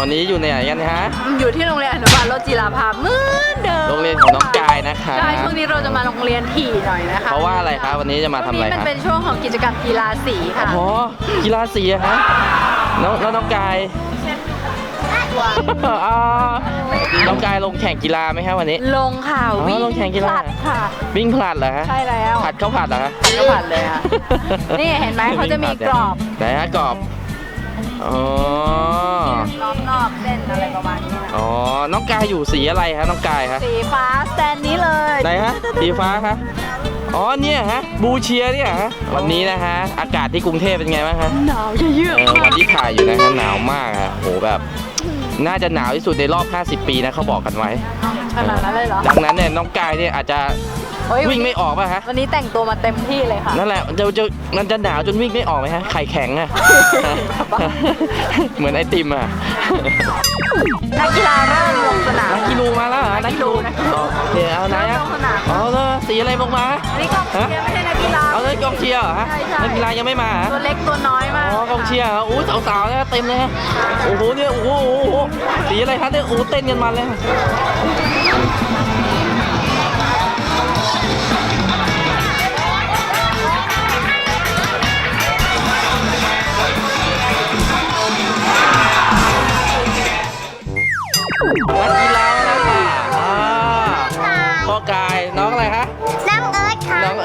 วันนี้อยู่ในไหนกันฮะอยู่ที่โรงเรียนอนุบาลโรจจิราภาเหมือนเดิมโรงเรียนของน้องกายนะคะใช่ช่วงนี้เราจะมาโรงเรียนถี่หน่อยนะคะเพราะว่าอะไรคะวันนี้จะมาทำอะไรวันนี้มันคะเป็นช่วงของกิจกรรมกีฬาสีค่ะอ๋อกีฬาสีอะฮะน้องแล้วน้องกายอ๋อน้องกายลงแข่งกีฬาไหมครับวันนี้ ลงค่ะอ๋อวิ่งลงแข่งกีฬาผลัดค่ะ วิ่งผลัดเหรอฮะใช่แล้วผัดข้าวผัดเหรอฮะก็ผัดเลยค่ะนี่เห็นไหมเขาจะมีกรอบไหนฮะกรอบ อ๋อ ล้อมรอบเส้นอะไรประมาณนี้นะอ๋อ น้องกายอยู่สีอะไรฮะน้องกายฮะสีฟ้าสแตนนี้เลยไหนฮะ สีฟ้าคะอ๋อ เนี่ยฮะ บูเชียเนี่ยฮะ วันนี้นะฮะ อากาศที่กรุงเทพเป็นไงบ้างฮะ หนาวเยือกเออวันที่ถ่ายอยู่นะฮะหนาวมากอะโหแบบ น่าจะหนาวที่สุดในรอบ 50 ปีนะเขาบอกกันไว้ขนาดนั้นเลยเหรอ ดังนั้นเนี่ยน้องกายเนี่ยอาจจะ เฮ้ย วิ่งไม่ออกป่ะฮะ วันนี้แต่งตัวมาเต็มที่เลยค่ะ นั่นแหละจะจะมันจะหนาวจนวิ่งไม่ออกไหมฮะ ไข่แข็งอะ เหมือนไอติมอะนักกีฬาเริ่มลงสนาม นักกิโลมาแล้วเหรอนักกิโลนักกิโลอ๋อโอเคเอาไหนเริ่อะมลงสนามอ๋อแล้วสีอะไรบอกมาอันนี้กองเชียร์ไม่ใช่นักกีฬา เอาเลยกองเชียร์เหรอฮะ ใช่ใช่ นักกีฬายังไม่มาเหรอ ตัวเล็กตัวน้อยมากอ๋อกองเชียร์เหรอโอ้ยสาวๆเนี่ยเต็มเลยฮะโอ้โหเนี่ยโอ้โหโอ้โหสีอะไรคะเนี่ยโอ้โหเต้นกันมันเลยนั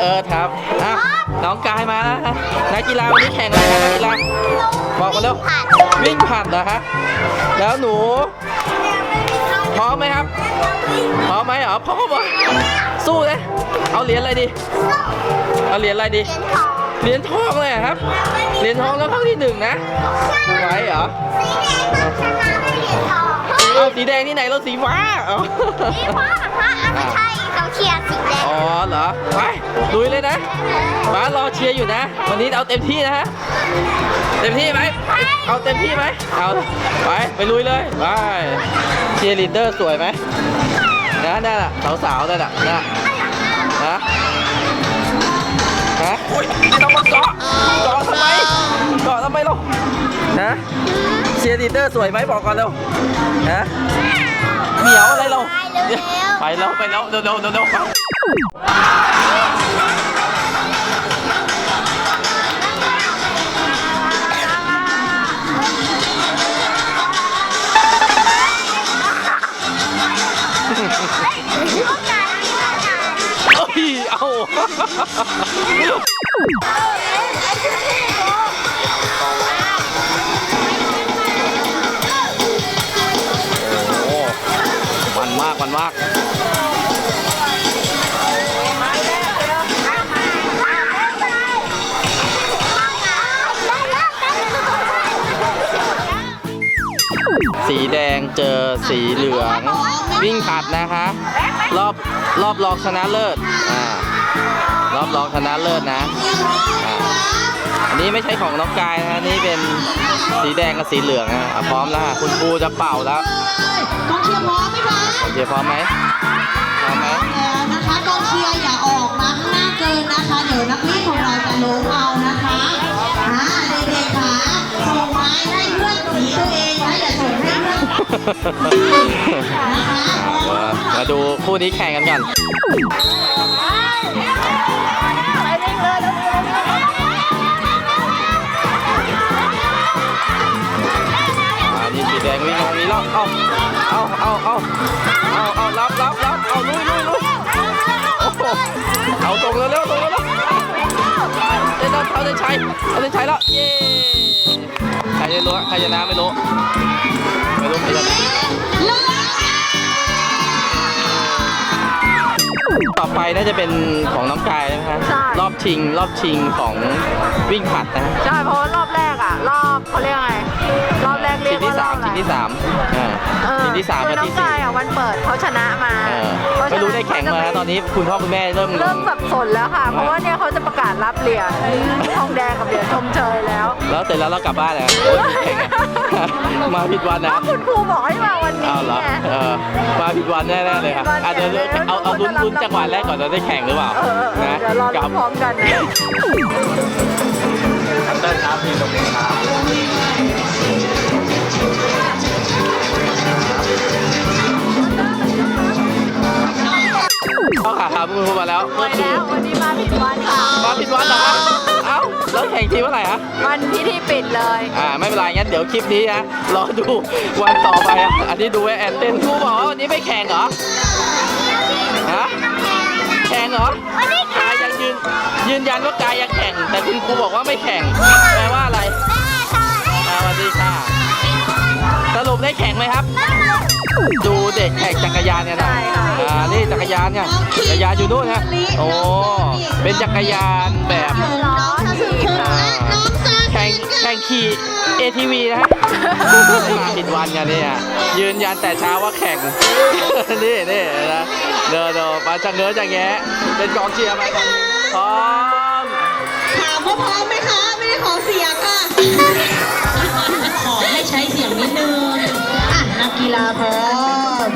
องเอิร์ธครับอะน้องกายมาแล้วฮะนักกีฬาวันนี้แข่งอะไรคะนักกีฬาบอกมาเร็วผัดวิ่งผลัดเหรอคะแล้วหนูพร้อมไหมครับพร้อมไหมเหรอพร้อมอะสู้เลยเอาเหรียญอะไรดีเอาเหรียญอะไรดีเหรียญทองเหรียญทองเลยเหรอครับเหรียญทองแล้วเข้าที่หนึ่งนะไหวเหรอสีแดงต้องชนะเหรียญทองเอาสีแดงที่ไหนเราสีฟ้าเอานี่พ่อกับพ่ออะไม่ใช่ต้องเชียร์สีแดงอ๋อ เหรอ ไปลุยเลยนะฟ้ารอเชียร์อยู่นะ วันนี้เอาเต็มที่นะฮะ เต็มที่ไหม เอาเต็มที่ไหม เอาไปไปลุยเลย ไปเชียร์ลีดเดอร์สวยไหมนะนั่นน่ะสาวๆนั่นน่ะนะนะฮะอุ้ยไม่ต้องมาเกาะเกาะทำไมเกาะทำไมเรานะเชียร์ลีดเดอร์สวยไหมบอกก่อนเร็วนะเหนียวอะไรเรา ไปแล้วไปแล้วเร็วเร็วเร็วเร็วเอ้ยเอา มันมากสีแดงเจอสีเหลือง วิ่งผัดนะคะ รอบรอบรองชนะเลิศอ่ารอบรองชนะเลิศนะอ่า อันนี้ไม่ใช่ของน้องกายนะนี่เป็นสีแดงกับสีเหลืองนะอะพร้อมแล้วค่ะคุณครูจะเป่าแล้วกองเชียร์พร้อมไหมคะโอเคพร้อมไหมพร้อมไหมแล้วนะคะกองเชียร์อย่าออกมาข้างหน้าเกินนะคะ เดี๋ยวนักเรียนของเราจะล้มเอานะคะอ่าเด็กๆค่ะส่งไม้ให้เพื่อนสีตัวเองนะอย่าส่งให้เพื่อนนะคะมาดูคู่นี้แข่งกันก่อน แดงวิ่งมาตรงนี้แล้วเอาเอาเอาเอาเอาเอารับรับรับเอาลุยลุยลุยโอ้โหเอาตรงเร็วๆตรงเร็วๆเต้นเขาเต้นชัยเขาเต้นชัยแล้วเย้ใครจะรู้ใครจะน้ำไม่รู้ไม่รู้ใครจะน้ำต่อไปน่าจะเป็นของน้องกายนะฮะใช่รอบชิงรอบชิงของวิ่งผัดนะใช่เพราะรอบ ที่ว่ารสาอมบอะไรชิงที่สามอ่าเออชิงที่สามคืกับอน้อที่งสี่ กายอะวันเปิดเขาชนะมาเออเพาะฉะไม่รู้ได้แข่งมาแล้วตอนนี้คุณพ่อคุณแม่เริ่มเริ่มสับสนแล้วค่ะ เพราะว่าเนี่ยเขาจะประกาศรับเหรียญทองแดงกับเหรียญชมเชยแล้วแล้วเสร็จแล้วเรากลับบ้านเลยโอ้ยแข่งอะมาผิดวันนะก็คุณครูบอกให้มาวันนี้อ้าวเหรอไง เออมาผิดวันแน่ๆเลยครับมาผิดวันอาจจะแน่ๆเลยเอาเอาลุ้นไม่รู้ลุ้นว่าจะรับจังหวะแรกก่อนจะได้แข่งหรือเปล่าเออเออเออนะเดี๋ยวรอกัรุ้นพร้อมกันนะอั วไว้แล้ว วันนี้มาผิดวันค่ะ มาผิดวันเหรอครับเอ้าแล้วแข่งทีเมื่อไหร่ฮะวันพิธีปิดเลย อ่าไม่เป็นไรงั้นเดี๋ยวคลิปนี้นะรอดูวันต่อไปอะอันนี้ดูไว้แอนเต้นครูบอกว่าวันนี้ไม่แข่งเหรอฮะแข่งเหรอวันนี้กายยังยืนยืนยันว่ากายยังแข่ง แต่คุณครูบอกว่าไม่แข่งแปลว่าอะไรอ่าสวัสดีค่ะ สรุปได้แข่งไหมครับ ดูเด็กแข่งจักรยานเนี่ยนะใช่ค่ะอ่านี่จักรยานเนี่ยจักรยานอยู่นู่นนะโอ้เป็นจักรยานแบบล้อถีบค่ะน้องซาแข่งแข่งขี่ ATV นะฮะมาผิดวันกันเนี่ยยืนยันแต่เช้าว่าแข่ง นี่นี่นะเดินเดินมาจังเนื้อจังแงะเป็นกองเชียร์ไหมพร้อมถามว่า พร้อมไหมคะ ไม่ได้ขอเสียงค่ะ ขอให้ใช้เสียงนิดนึงอะนักกีฬาพร้อม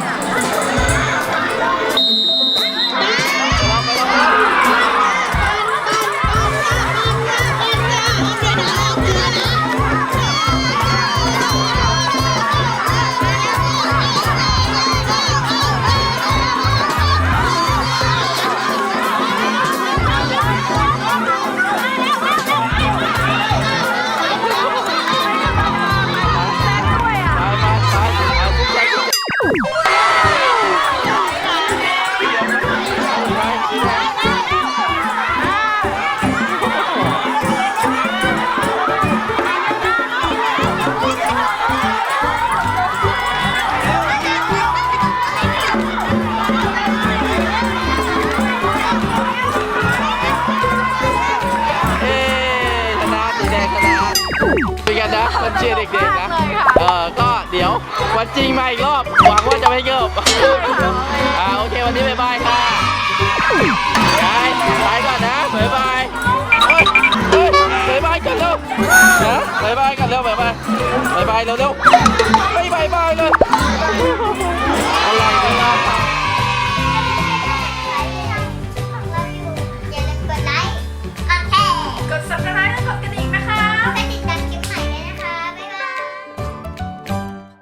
เชียร์เด็กๆนะเลยค่ะเออก็เดี๋ยววันจริงมาอีกรอบ หวังว่าจะไม่เกิบอ่าโอเควันนี้บ๊ายบายค่ะไปไปก่อนนะบ๊ายบายเฮ้ยเฮ้ยบ๊ายบายกันเร็วนะบ๊ายบายกันเร็วบ๊ายบายบ๊ายบายเร็วเร็วไม่บ๊ายบายเลยอะไรกันล่ะ